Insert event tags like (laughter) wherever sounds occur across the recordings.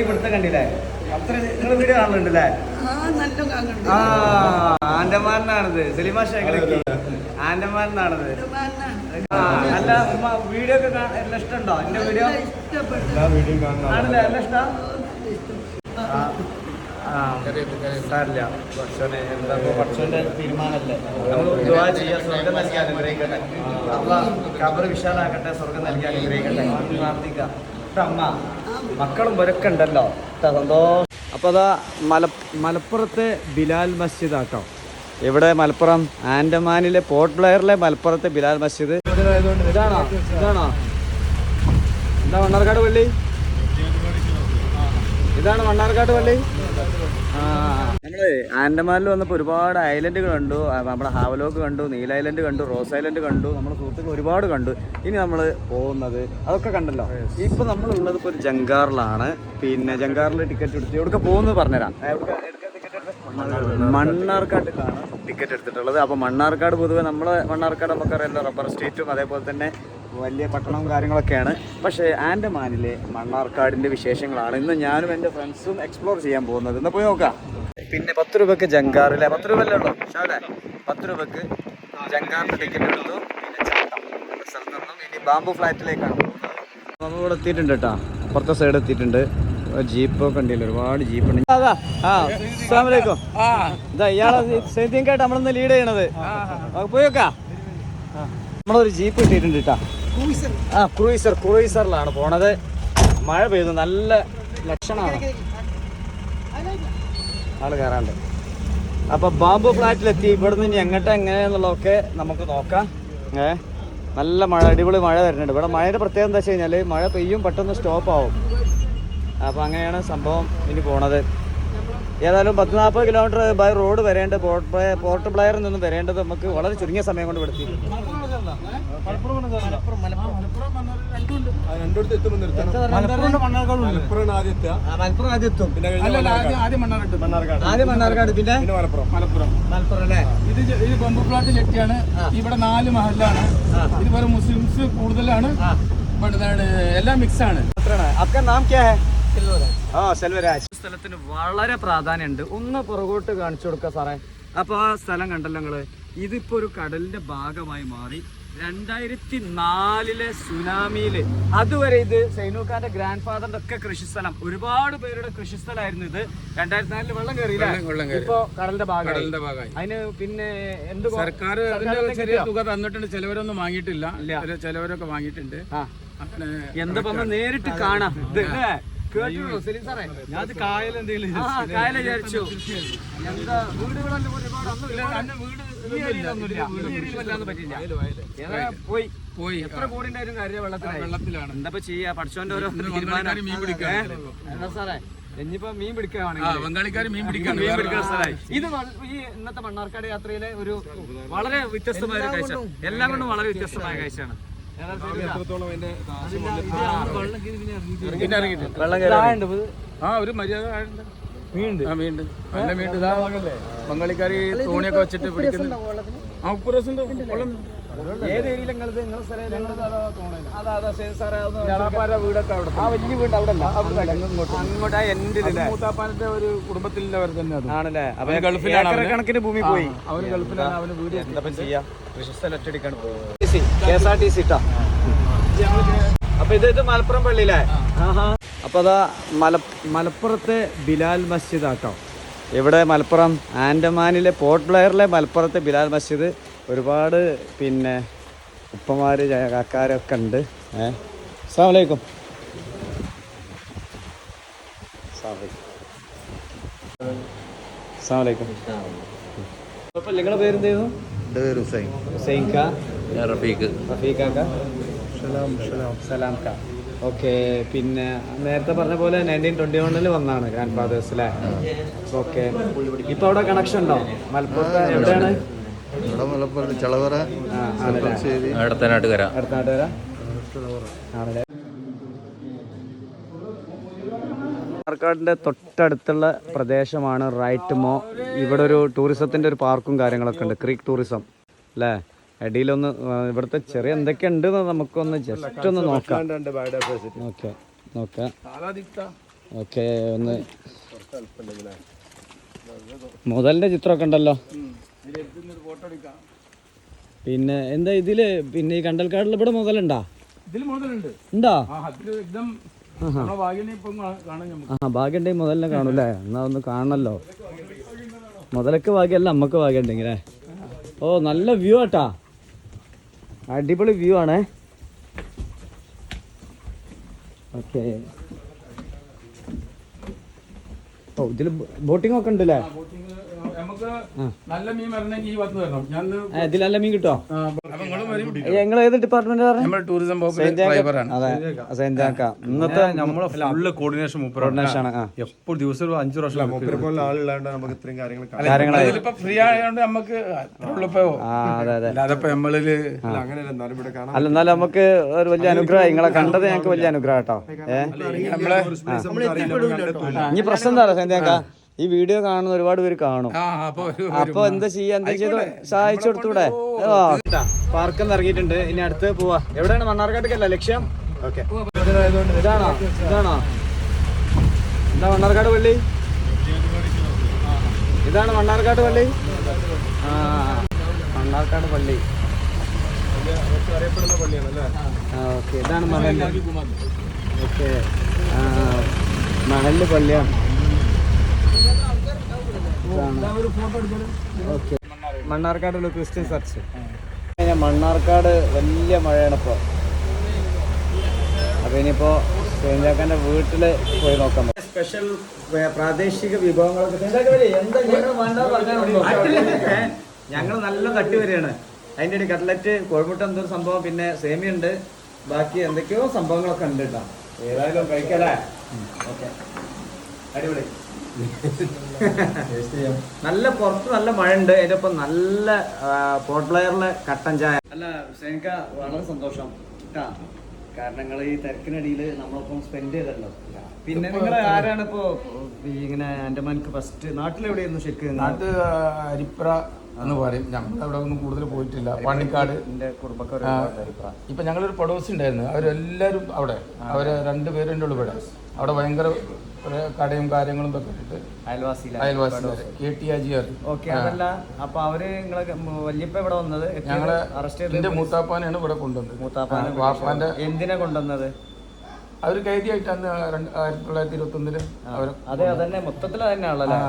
കൈ പിടുത്തം കണ്ടില്ലേ? അത്ര നിങ്ങൾ വീഡിയോ കാണലുണ്ടല്ലേ ആ ആൻഡമാനാണത് സലിമാ ശേഖരക്ക് ആൻഡമാനാണത് ആ അല്ല ഉമ്മ വീഡിയോ ഒക്കെ എല്ലാം ഇഷ്ടമുണ്ടോ? എന്റെ വീഡിയോ ആണല്ലേ? എല്ലാം ഇഷ്ടം? ആ സാരില്ല. ഭക്ഷണ എന്താ ഭക്ഷണന്റെ തീരുമാനമല്ലേ? നമ്മൾ ചെയ്യാൻ സ്വർഗം നൽകാൻ അനുഗ്രഹിക്കട്ടെ. അല്ല കബർ വിശാലാക്കട്ടെ സ്വർഗം നൽകി അനുഗ്രഹിക്കട്ടെ. പ്രാർത്ഥിക്കാം. അമ്മ മക്കളും ഇവരൊക്കെ ഉണ്ടല്ലോ സന്തോഷം. അപ്പോൾ അതാ മല മലപ്പുറത്തെ ബിലാൽ മസ്ജിദ് ആട്ടോ. ഇവിടെ മലപ്പുറം? ആൻഡമാനിലെ പോർട്ട് ബ്ലെയറിലെ മലപ്പുറത്തെ ബിലാൽ മസ്ജിദ്. ഇതാണോ? ഇതാണോ? എന്താ മണ്ണാർക്കാട് പള്ളി. ഇതാണ് മണ്ണാർക്കാട് പള്ളി. നമ്മൾ ആൻഡമാനിൽ വന്നപ്പോൾ ഒരുപാട് ഐലൻഡ് കണ്ടു. നമ്മുടെ ഹാവലോക്ക് കണ്ടു നീല ഐലൻഡ് കണ്ടു റോസ് ഐലൻഡ് കണ്ടു നമ്മുടെ സുഹൃത്തുക്കൾ ഒരുപാട് കണ്ടു. ഇനി നമ്മൾ പോകുന്നത് അതൊക്കെ കണ്ടല്ലോ. ഇപ്പൊ നമ്മളുള്ളത് ഇപ്പോൾ ഒരു ജങ്കാറിലാണ് പിന്നെ ജങ്കാറിൽ ടിക്കറ്റ് എടുത്ത് എവിടെ പോകുന്നത് പറഞ്ഞുതരാം? മണ്ണാർക്കാട്ടിലാണ് ടിക്കറ്റ് എടുത്തിട്ടുള്ളത്. അപ്പോൾ മണ്ണാർക്കാട് പൊതുവെ നമ്മളെ മണ്ണാർക്കാട് നമുക്കറിയാലോ റബ്ബർ സ്റ്റേറ്റും അതേപോലെ തന്നെ വലിയ പട്ടണവും കാര്യങ്ങളൊക്കെയാണ്. പക്ഷേ ആൻഡമാനിലെ മണ്ണാർക്കാടിന്റെ വിശേഷങ്ങളാണ് ഇന്ന് ഞാനും എന്റെ ഫ്രണ്ട്സും എക്സ്പ്ലോർ ചെയ്യാൻ പോകുന്നത്. ഇന്ന് പോയി നോക്കാം. പിന്നെ പത്ത് രൂപയ്ക്ക് ജങ്കാറിലെ പത്ത് രൂപ അല്ലേ ഉള്ളൂ? ഷാവലെ പത്ത് രൂപയ്ക്ക് ജങ്കാറിന്റെ ടിക്കറ്റ് എടുത്തു. പിന്നെ ചാട്ടം. എന്ന സ്ഥലത്ത് നിന്നും ഇനി ബാംബു ഫ്ലാറ്റിലേക്കാണ് പോകുന്നത്. നമ്മൾ ഇവിടെ എത്തിയിട്ടുണ്ട് കേട്ടോ. അപ്പുറത്തെ സൈഡ് എത്തിയിട്ടുണ്ട്. ജീപ്പ് ഉണ്ടല്ലോ ഒരുപാട് ജീപ്പ് ഉണ്ട്. അതാ ആ അസ്സാമലൈക്കും ഇതാ ഇയാളെ സൈത്യങ്കായിട്ട് നമ്മളിന്ന് ലീഡ് ചെയ്യണത്. പോയോക്കാ പോയി നോക്കാം. നമ്മളൊരു ജീപ്പ് എത്തിയിട്ടുണ്ട് കേട്ടോ. ആ ക്രൂയിസർ ക്രൂയിസറിലാണ് പോണത്. മഴ പെയ്തു. നല്ല ലക്ഷണമാണ്. ആൾ കയറാണ്ട് അപ്പൊ ഫ്ലാറ്റിൽ ഫ്ലാറ്റിലെത്തി. ഇവിടുന്ന് ഇനി എങ്ങോട്ടാ എങ്ങനെയെന്നുള്ളതൊക്കെ നമുക്ക് നോക്കാം. ഏ നല്ല മഴ അടിപൊളി മഴ വരുന്നുണ്ട്. ഇവിടെ മഴയുടെ പ്രത്യേകത എന്താ വെച്ച് കഴിഞ്ഞാൽ മഴ പെയ്യും പെട്ടെന്ന് സ്റ്റോപ്പ് ആവും അപ്പോൾ അങ്ങനെയാണ് സംഭവം ഇനി പോണത്. ഏതായാലും പത്ത് നാൽപ്പത് കിലോമീറ്റർ ബൈ റോഡ് വരേണ്ട പോർട്ട് പോർട്ട് പ്ലെയറിൽ നിന്നും വരേണ്ടത് നമുക്ക് വളരെ ചുരുങ്ങിയ സമയം കൊണ്ട് പെടുത്തി മണ്ണാർക്കാട്. പിന്നെ? ഇവിടെ നാല് മഹലാണ് ഇതുപോലെ മുസ്ലിംസ് കൂടുതലാണ്. എല്ലാം മിക്സ് ആണ്. അപ്പൊ നാം ക്യാ ആ സെൽവരാജ് സ്ഥലത്തിന് വളരെ പ്രാധാന്യമുണ്ട്. ഒന്ന് പുറകോട്ട് കാണിച്ചു കൊടുക്കുക സാറേ. അപ്പോൾ ആ സ്ഥലം കണ്ടല്ലോ നിങ്ങൾ. ഇതിപ്പോ ഒരു കടലിന്റെ ഭാഗമായി മാറി. രണ്ടായിരത്തി നാലിലെ സുനാമിയിൽ അതുവരെ ഇത് സൈനൂക്കാന്റെ ഗ്രാൻഡ് ഫാദറിന്റെ ഒക്കെ കൃഷിസ്ഥലം. ഒരുപാട് പേരുടെ കൃഷിസ്ഥലമായിരുന്നു ഇത്. രണ്ടായിരത്തി നാലിൽ വെള്ളം കയറിയില്ല. ഇപ്പൊ കടലിന്റെ ഭാഗം കടലിന്റെ ഭാഗമായി. അതിന് പിന്നെ എന്ത് സർക്കാർ ചെറിയ തുക തന്നിട്ടുണ്ട്. ചിലവരൊന്നും വാങ്ങിയിട്ടില്ല. ചില- ചിലവരൊക്കെ വാങ്ങിയിട്ടുണ്ട്. എന്താ നേരിട്ട് കാണാം. ഇത് അല്ലേ? കേട്ടിട്ടുണ്ടോ? സലീം സാറേ? ഞാൻ കായൽ എന്തെങ്കിലും വിചാരിച്ചു. എന്താ വീടുകളെല്ലാം ഒരുപാട് അന്ന് ഏതാ പോയി. പോയി. എത്ര കാര്യം വെള്ളത്തിലാണ്. എന്താ ചെയ്യാ? പഠിച്ചോന്റെ ഓരോ ബംഗാളിക്കാര് മീൻ പിടിക്കാൻ എന്താ സാറേ? ഇനിയിപ്പോ മീൻ പിടിക്കുകയാണെങ്കിൽ ബംഗാളിക്കാർ മീൻ പിടിക്കാൻ മീൻ പിടിക്കാൻ സ്ഥലമായി ഇത് ഈ ഇന്നത്തെ മണ്ണാർക്കാട് യാത്രയിലെ ഒരു വളരെ വ്യത്യസ്തമായ കാഴ്ച. എല്ലാം കൊണ്ടും വളരെ വ്യത്യസ്തമായ കാഴ്ചയാണ്. ആ ഒരു മര്യാദ ബംഗാളിക്കാർ തോണിയൊക്കെ വെച്ചിട്ട് പിടിക്കുന്നു ആ ഉപ്പ് രസം വെള്ളം ഏത് ഏരിയയിൽ നിങ്ങളത് നിങ്ങളെ സ്ഥലം അതാ അതാ ശരി സാറേ അതൊന്ന് ഞാളാപ്പാര വീടൊക്കെ അവിടെ ആ വലിയ വീട് അവിടെ അല്ല. അങ്ങോട്ട് ഒരു കുടുംബത്തിലുള്ളവർ തന്നെ അത്. ആണല്ലേ? അപ്പൊ ഗൾഫിലാണ് കണക്കിന് ഭൂമി പോയി. അവന് ഗൾഫിലാണ് അവന് വീട് എന്താ ചെയ്യാ? കൃഷിസ്ഥലം ഒറ്റടിക്കാണ് K S R T C അപ്പൊ ഇത് ഇത് മലപ്പുറം ആഹാ. അപ്പൊ അതാ മല മലപ്പുറത്തെ ബിലാൽ മസ്ജിദ് ആട്ടോ ഇവിടെ മലപ്പുറം ആൻഡമാനിലെ പോർട്ട് ബ്ലെയറിലെ മലപ്പുറത്തെ ബിലാൽ മസ്ജിദ്. ഒരുപാട് പിന്നെ ഉപ്പമാർ കാക്കാരൊക്കെ ഉണ്ട്. ഏഹ് അസ്സാമലൈക്കും അസ്സാമലൈക്കും അപ്പൊ നിങ്ങളുടെ പേരെന്തായിരുന്നു? എന്റെ പേര് ഹുസൈൻ. ഹുസൈൻ ഖാ റഫീഖ്. റഫീഖാക്ക സലാം ഖാ ഓക്കെ പിന്നെ നേരത്തെ പറഞ്ഞ പോലെ നയന്റീൻ ട്വന്റി വണ്ണിൽ വന്നാണ് ഗ്രാൻഡ് ഫാദേഴ്സ് അല്ലേ? ഓക്കെ. ഇപ്പൊ അവിടെ കണക്ഷൻ ഉണ്ടോ? മലപ്പുറത്ത് എവിടെയാണ്? ഇവിടെ മലപ്പുറത്ത് ചളവറ അടുത്തനാട്ടുകര. ആണല്ലേ തൊട്ടടുത്തുള്ള പ്രദേശമാണ് റൈറ്റ് മോ. ഇവിടെ ഒരു ടൂറിസത്തിന്റെ ഒരു പാർക്കും കാര്യങ്ങളൊക്കെ ഉണ്ട് ക്രീക്ക് ടൂറിസം. അല്ലേ? അടിയിലൊന്ന് ഇവിടുത്തെ ചെറിയ എന്തൊക്കെ ഉണ്ട് നമുക്കൊന്ന് ജസ്റ്റ് ഒന്ന് നോക്കാം. ഓക്കെ നോക്കാം. ഓക്കെ ഒന്ന്. മുതലിന്റെ ചിത്രമൊക്കെ ഉണ്ടല്ലോ. പിന്നെ എന്താ ഇതിൽ? പിന്നെ ഈ കണ്ടൽക്കാടിൽ ഇവിടെ മുതലുണ്ടാ? ഇതിൽ ഉണ്ടോ? ഭാഗ്യണ്ടെങ്കിൽ മുതലിനെ കാണൂലേ എന്നാ ഒന്ന് കാണണല്ലോ. മുതലക്ക് ഭാഗ്യല്ല നമ്മക്ക് ഭാഗ്യണ്ടെങ്കിലേ ഓ നല്ല വ്യൂ ആട്ടാ. അടിപൊളി വ്യൂ ആണേ. ഓക്കെ. ഓ ഇതിൽ ബോട്ടിംഗ് ഒക്കെ ഉണ്ടല്ലേ? നമുക്ക് നല്ല മീൻ വരണമെങ്കിൽ ഈ വന്ന് വരണം. ഞാൻ ഇതിൽ നല്ല മീൻ കിട്ടോ? ഞങ്ങൾ ഏത് ഡിപ്പാർട്ട്മെന്റ് നമ്മൾ ടൂറിസം വകുപ്പിലെ ഡ്രൈവറാണ് ഇന്നത്തെ നമ്മളെ ഫുള്ള് കോർഡിനേഷൻ കോർഡിനേഷൻ ആണ് എപ്പോൾ ദിവസം ഒരു അഞ്ചു വർഷം പോലെ ആളില്ലാണ്ട് നമുക്ക് ഇത്രയും കാര്യങ്ങൾ ഫ്രീ ആയതുകൊണ്ട് നമുക്ക് അല്ല എന്നാലും നമുക്ക് ഒരു വലിയ അനുഗ്രഹം നിങ്ങളെ കണ്ടത് ഞങ്ങൾക്ക് വലിയ അനുഗ്രഹം കേട്ടോ. ഏ? നമ്മളെ ഇനി പ്രശ്നം എന്താ സെന്താക്ക ഈ വീഡിയോ കാണുന്ന ഒരുപാട് പേര് കാണും. ആ അപ്പൊ എന്താ ചെയ്യാ? എന്താ ചെയ്ത്? സഹായിച്ചു കൊടുത്തൂടെ പാർക്കിൽ നിന്ന് ഇറങ്ങിയിട്ടുണ്ട് ഇനി അടുത്ത് പോവാ. എവിടെയാണ്? മണ്ണാർക്കാട്ടേക്കല്ല? ലക്ഷ്യം? ഓക്കെ. ഇതാണോ? ഇതാണോ? എന്താ മണ്ണാർക്കാട് പള്ളി? ഇതാണ് മണ്ണാർക്കാട് പള്ളി? ആ മണ്ണാർക്കാട് പള്ളി അറിയപ്പെടുന്ന പള്ളിയാണല്ലേ ആ ഓക്കെ. ഇതാണ് മണൽ ഓക്കെ. ആ മഹല്ല് പള്ളിയാണ്. മണ്ണാർക്കാടുള്ള ക്രിസ്ത്യൻ ചർച്ച്. മണ്ണാർക്കാട് വലിയ മഴയാണ് ഇപ്പോൾ അപ്പോൾ ഇനിയിപ്പോൾ സേഞ്ചാക്കാന്റെ വീട്ടിൽ പോയി നോക്കാം. സ്പെഷ്യൽ പ്രാദേശിക വിഭവങ്ങളൊക്കെ എന്താ ഞങ്ങൾ നല്ല തട്ടി വരികയാണ്. അതിന്റെ ഇടയിൽ കട്ട്ലറ്റ് കോഴിമുട്ട എന്തൊരു സംഭവം പിന്നെ സേമിയുണ്ട് ബാക്കി എന്തൊക്കെയോ സംഭവങ്ങളൊക്കെ ഉണ്ട് കേട്ടോ. ഏതായാലും കഴിക്കല്ലേ ഓക്കെ. അടിപൊളി. നല്ല പുറത്ത് നല്ല മഴ ഉണ്ട് അതിന്റെ ഒപ്പം നല്ല പോർട്ട് പ്ലെയറിലെ കട്ടൻ ചായ. അല്ല സേനിക്ക വളരെ സന്തോഷം. കേട്ടാ കാരണം നിങ്ങൾ ഈ തിരക്കിനടിയിൽ നമ്മളൊപ്പം സ്പെൻഡ് ചെയ്തല്ലോ. പിന്നെ നിങ്ങൾ ആരാണ് ഇപ്പോ ഇങ്ങനെ ആൻഡമാൻക്ക് ഫസ്റ്റ് നാട്ടിലെവിടെയായിരുന്നു ശരിക്കും? നാട്ട് അരിപ്ര എന്ന് പറയും. ഞങ്ങൾ അവിടെ ഒന്നും കൂടുതൽ പോയിട്ടില്ല. പണിക്കാട്. എന്റെ ഇപ്പൊ ഞങ്ങളൊരു പടോസ് ഉണ്ടായിരുന്നു. അവരെല്ലാരും അവിടെ. അവർ രണ്ടുപേരുണ്ട് ഉള്ളു ഇവിടെ. അവിടെ ഭയങ്കര ഒരു കടയും കാര്യങ്ങളും ഒക്കെ ഇട്ടിട്ട് അയൽവാസിന്റെ മൂത്താപ്പാനാണ് കെ ടി ആജിയാർ ഓക്കെ അതല്ല അപ്പൊ അവർ നിങ്ങളെ വല്യപ്പ ഇവിടെ വന്നത്? ഞങ്ങളെ അറസ്റ്റ് എന്റെ മൂത്താപ്പാനെയാണ് ഇവിടെ കൊണ്ടുവന്നത്. മൂത്താപ്പാനെ ആ, വാപ്പാന്റെ എന്തിനാ കൊണ്ടുവന്നത്? അവർ കൈദിയായിട്ട് അന്ന് രണ്ട് ആയിരത്തി തൊള്ളായിരത്തി ഇരുപത്തി ഒന്നിൽ അവർ അതെ അതന്നെ മൊത്തത്തിൽ ആ.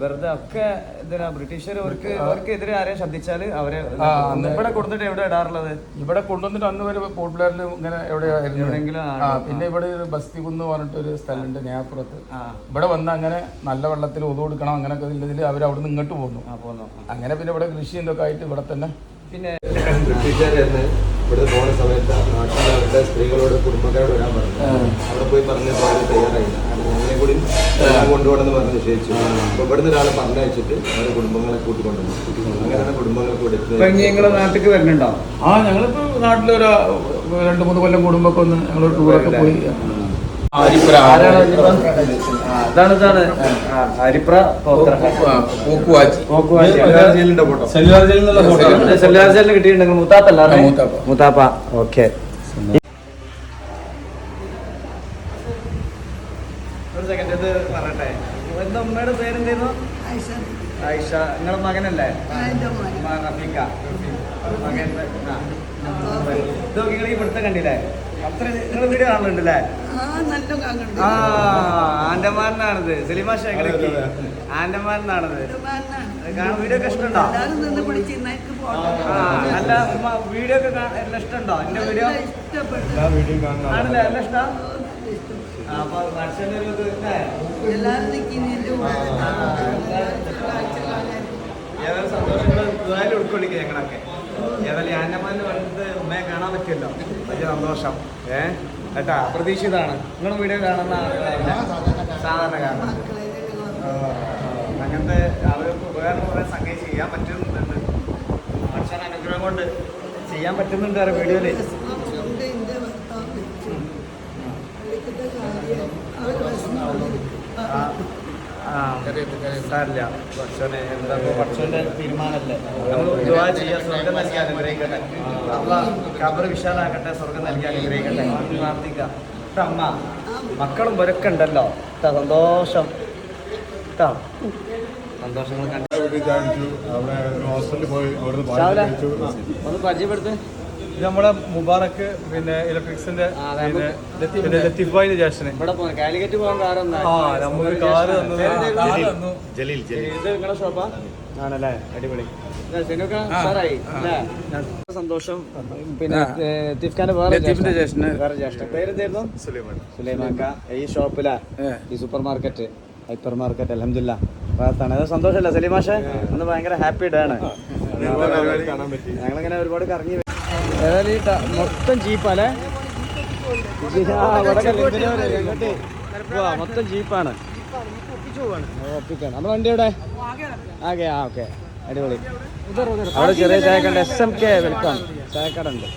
വെറുതെ ഒക്കെ ഇതിനാ ബ്രിട്ടീഷുകാർ അവർക്ക് അവർക്ക് എതിരെ ആരെയും ശബ്ദിച്ചാൽ അവരെ ഇവിടെ കൊടുത്തിട്ട് എവിടെ ഇടാറുള്ളത്? ഇവിടെ കൊണ്ടുവന്നിട്ട് അന്ന് വരെ പോപ്പുലറിൽ ഇങ്ങനെ എവിടെയായിരുന്നു എവിടെയെങ്കിലും പിന്നെ ഇവിടെ ഒരു ബസ്തി കുന്ന് പറഞ്ഞിട്ട് ഒരു സ്ഥലമുണ്ട് നേപ്പുറത്ത് ഇവിടെ വന്ന് അങ്ങനെ നല്ല വെള്ളത്തിൽ ഒതു കൊടുക്കണം അങ്ങനെയൊക്കെ ഇതിൽ അവർ അവിടെ നിന്ന് ഇങ്ങോട്ട് പോന്നു. ആ അങ്ങനെ പിന്നെ ഇവിടെ കൃഷി എന്തൊക്കെ ആയിട്ട് ഇവിടെ തന്നെ പിന്നെ ബ്രിട്ടീഷുകാരെന്ന് ഇവിടെ പോകുന്ന സമയത്ത് നാട്ടിൽ അവരുടെ സ്ത്രീകളോട് കുടുംബക്കാരോട് വരാൻ പറഞ്ഞു. അവിടെ പോയി പറഞ്ഞപ്പോൾ അവർ തയ്യാറായില്ല. കൂടി കൊണ്ടുപോകണമെന്ന് പറഞ്ഞ് നിശ്ചയിച്ചു അപ്പൊ ഇവിടുന്ന് ഒരാളെ പറഞ്ഞയച്ചിട്ട് അവരുടെ കുടുംബങ്ങളെ കൂട്ടിക്കൊണ്ടുവന്നു. അങ്ങനെയാണ് കുടുംബങ്ങളെ കൂടി നാട്ടിൽ വരുന്നുണ്ടോ ആ ഞങ്ങളിപ്പോ നാട്ടിലൊരു രണ്ട് മൂന്ന് കൊല്ലം കുടുംബക്കൊന്ന് ഒന്ന് ഞങ്ങൾ ടൂറൊക്കെ പോയി? ആ, ഇതാണ്. ഹരിപ്ര സെല്ലുലാർജലിന് കിട്ടിയിട്ടുണ്ടെങ്കിൽ മൂത്താപ്പ. മൂത്താപ്പ. ഓക്കെ ഒരു സെക്കൻഡ് ഇത് പറയട്ടെ. എന്താ ഉമ്മയുടെ പേരെന്തായിരുന്നു? ആയിഷ. ആയിഷ. നിങ്ങളെ മകനല്ലേ? റഫീഖ. മകൻ നിങ്ങൾ ഈ പിടുത്തം കണ്ടില്ലേ? അത്ര നിങ്ങൾ വീഡിയോ കാണുന്നുണ്ടല്ലേ? ആ നല്ല കാങ്ങുണ്ട് ആ ആൻഡമാനാണിത് സലിമാ ശേഖരക്ക് ആൻഡമാനാണിത് കാണാൻ വീഡിയോ ഒക്കെ ഇഷ്ടമുണ്ടോ? എല്ലാരും പിടിച്ച് ഇന്നേക്ക് പോട്ടെ. ആ അല്ല ഉമ്മ വീഡിയോ ഒക്കെ എല്ലാം ഇഷ്ടമുണ്ടോ? എന്റെ വീഡിയോ ആണല്ലേ? എല്ലാം ഇഷ്ടം. ആ, നിങ്ങളും മനുഷ്യന്റെ ഒരു ഇത് ഇല്ലേ? എല്ലാരും നിൽക്കുന്നതിന്റെ ഏതായാലും സന്തോഷങ്ങൾ ഇതായാലും ഉൾക്കൊള്ളിക്കുക ഞങ്ങളൊക്കെ ഏതായാലും ആൻഡമാനിൽ വന്നിട്ട് ഉമ്മയെ കാണാൻ പറ്റിയല്ലോ. വലിയ സന്തോഷം. ഏ? കേട്ടാ അപ്രതീക്ഷിതാണ് നിങ്ങൾ വീഡിയോ കാണുന്ന സാധാരണ കാരണം അങ്ങനത്തെ ആളുകൾക്ക് ഉപകാരം കുറേ സംഖ്യ ചെയ്യാൻ പറ്റുന്നുണ്ട്. മനുഷ്യൻ അനുഗ്രഹം കൊണ്ട് ചെയ്യാൻ പറ്റുന്നുണ്ട് ആ വീഡിയോയിൽ. സാരില്ല ഭക്ഷണ എന്താ ഭക്ഷണന്റെ തീരുമാനമല്ലേ? നമ്മൾ ദുആ ചെയ്യാൻ സ്വർഗം നൽകി അനുഗ്രഹിക്കട്ടെ. അള്ള കബർ വിശാലാക്കട്ടെ സ്വർഗം നൽകി അനുഗ്രഹിക്കട്ടെ. പ്രാർത്ഥിക്കാം. ഇപ്പൊ അമ്മ മക്കളും വരക്കണ്ടല്ലോ ഉണ്ടല്ലോ. സന്തോഷം. സന്തോഷങ്ങൾ കണ്ടു അവിടെ ഹോസ്റ്റലിൽ ഹോസ്പിറ്റലിൽ പോയി. ഒന്ന് പരിചയപ്പെടുത്ത്. ഇത് നമ്മുടെ മുബാറക്ക് പിന്നെ ഇലക്ട്രിക്സിന്റെ പിന്നെ. പിന്നെ ലത്തീഫായിന്റെ ജ്യേഷ്ഠന് കാലിക്കറ്റ് പോകാൻ. ആ നമുക്ക് കാറ് തന്നത്. ജലീൽ ജലീൽ. ഇത് നിങ്ങളുടെ ഷോപ്പാ? ആണല്ലേ? അടിപൊളി. സന്തോഷം. പിന്നെ ലത്തീഫ്ഖാന്റെ വേറെ ലത്തീഫിന്റെ ജ്യേഷ്ഠൻ. ജ്യേഷ്ഠന്. വേറെ ജ്യേഷ്ഠൻ പേരെന്തായിരുന്നു? സുലൈമാൻ. സുലൈമാക്ക ഈ ഷോപ്പിലാ? ഈ സൂപ്പർ മാർക്കറ്റ്. ഹൈപ്പർ മാർക്കറ്റ് അലഹമില്ല ഭാഗത്താണ്. അത് സന്തോഷമല്ല? സലീമാഷെ അന്ന് ഭയങ്കര ഹാപ്പി ഡേ ആണ് ഞങ്ങളിങ്ങനെ ഒരുപാട് കറങ്ങി. ഏതായാലും ഈ മൊത്തം ജീപ്പാലേ? മൊത്തം ജീപ്പാണ്. ഒപ്പിക്കാണ് നമ്മുടെ വണ്ടി എവിടെ? ആകെ ആ ഓക്കെ. അടിപൊളി. അവിടെ ചെറിയ ചായക്കട എസ് എം കെ വെൽക്കം ചായക്കട ഉണ്ട്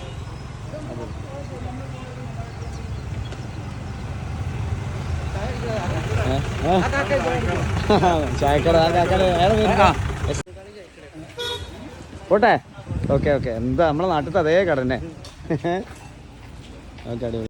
ചായക്കട? പോട്ടെ. Okay okay. എന്താ നമ്മളെ നാട്ടിലത്തെ അതേ കട തന്നെ ഓക്കെ (laughs) അടിപൊളി.